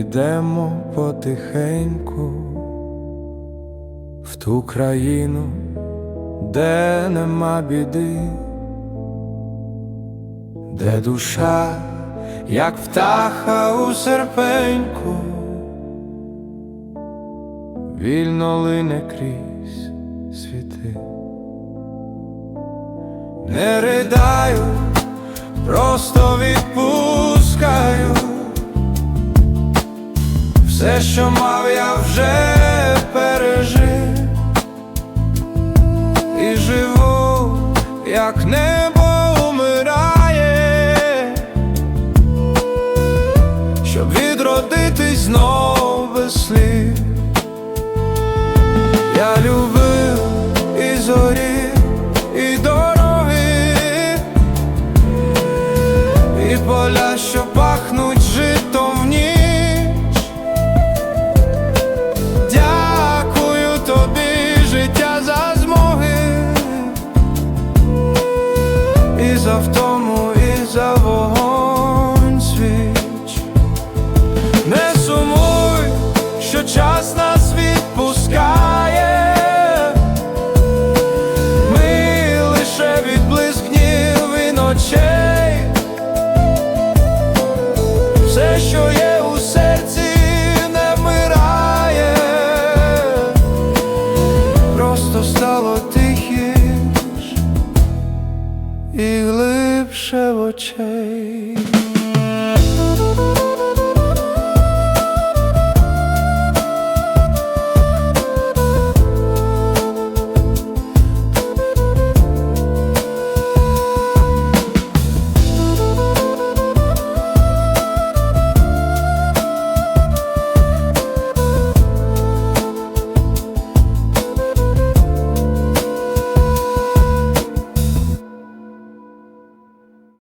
йдемо потихеньку в ту країну, де нема біди, де душа, як птаха у серпеньку, вільно лине крізь світи. Не ридаю, просто відпускаю. все, що мав, я вже пережив, і живу, як небо умирає, щоб відродитись знов без слів. Я любив і зорі, і дороги, і поля, що падали за втому і за вогонь свіч. Не сумуй, що час нас відпускає, ми лише відблиск днів і ночей, все, що є у серці, не вмирає, просто стало. і глибше в очей.